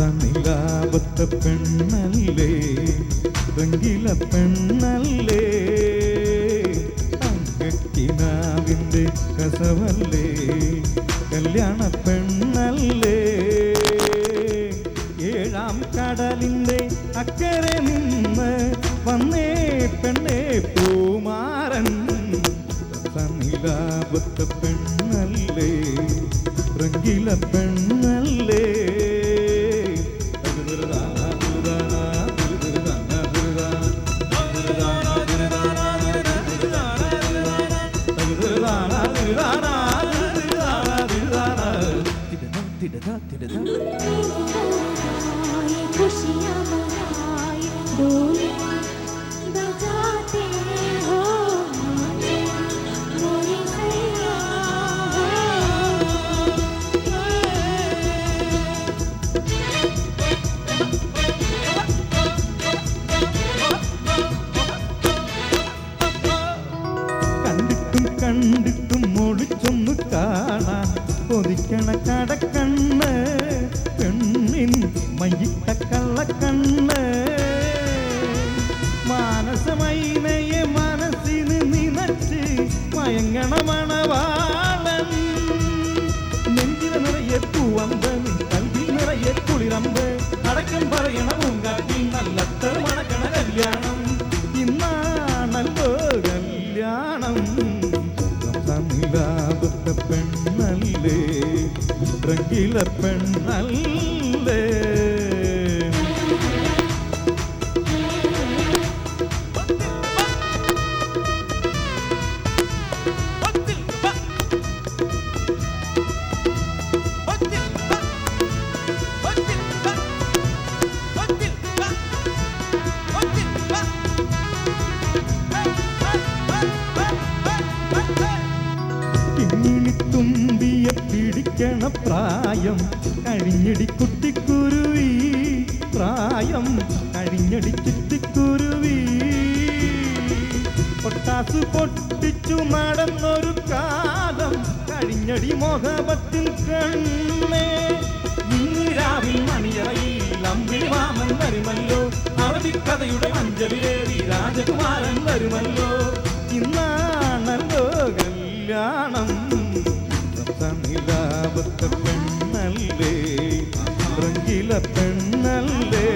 നിലാവത്ത പെണ്ണല്ലേ? തങ്കില പെണ്ണല്ലേ? അങ്കക്കിനാവിന്റെ കസവല്ലേ? കല്യാണ പെണ്ണല്ലേ? ഏഴാം കടലിന്റെ അക്കരെ നിന്ന് വന്നേ പെണ്ണേ പൂമാരൻ. സനിലാപത്ത പെണ്ണല്ലേ? റംഗില പെണ്ണല്ലേ? తిడదా తిడదా കണ്ടിട്ടും കണ്ടിട്ടും ഒളിച്ചൊന്നു കാണാൻ കടക്കണ്ണ് പെണ്ണിൻ മയ്യിട്ട കള്ളക്കണ്ണ്. മാനസമൈനയെ മനസ്സിന് നിനച്ച് മയങ്ങണ മണവാളൻ നെഞ്ചില നിറയെ പൂവമ്പ് കൽവിൽ നിറയെ കുളിരമ്പ്. അടക്കം പറയണ പൂങ്കാട്ടിൽ നല്ല മണക്കണ കല്യാണം. ഇന്നാണല്ലോ കല്യാണം. പെണ്ണല്ലേ? പെണ്ണല്ലേ? പ്രായം കഴിഞ്ഞടി കുട്ടിക്കുരുവി. പ്രായം കഴിഞ്ഞടി ചുറ്റിക്കുരുവി. പൊട്ടാസ് പൊട്ടിച്ചു നടന്നൊരു കാലം കഴിഞ്ഞടി മോഹപത്തിൽ കണ്ണേ. നീരാവിൽ മണിയറയിൽ മാമൻ വരുമല്ലോ. അറബിക്കഥയുടെ മഞ്ചലിലേറി രാജകുമാരൻ വരുമല്ലോ. ഇന്നാണല്ലോ കല്യാണം. നിലാപത്ത പെണ്ണല്ലേ? റംഗില പെണ്ണല്ലേ?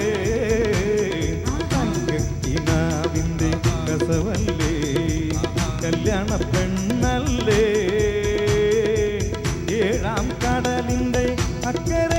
തങ്കക്കിനാവിന്റെ കസവല്ലേ? കല്യാണ പെണ്ണല്ലേ? ഏഴാം കടലിന്റെ അക്കരെ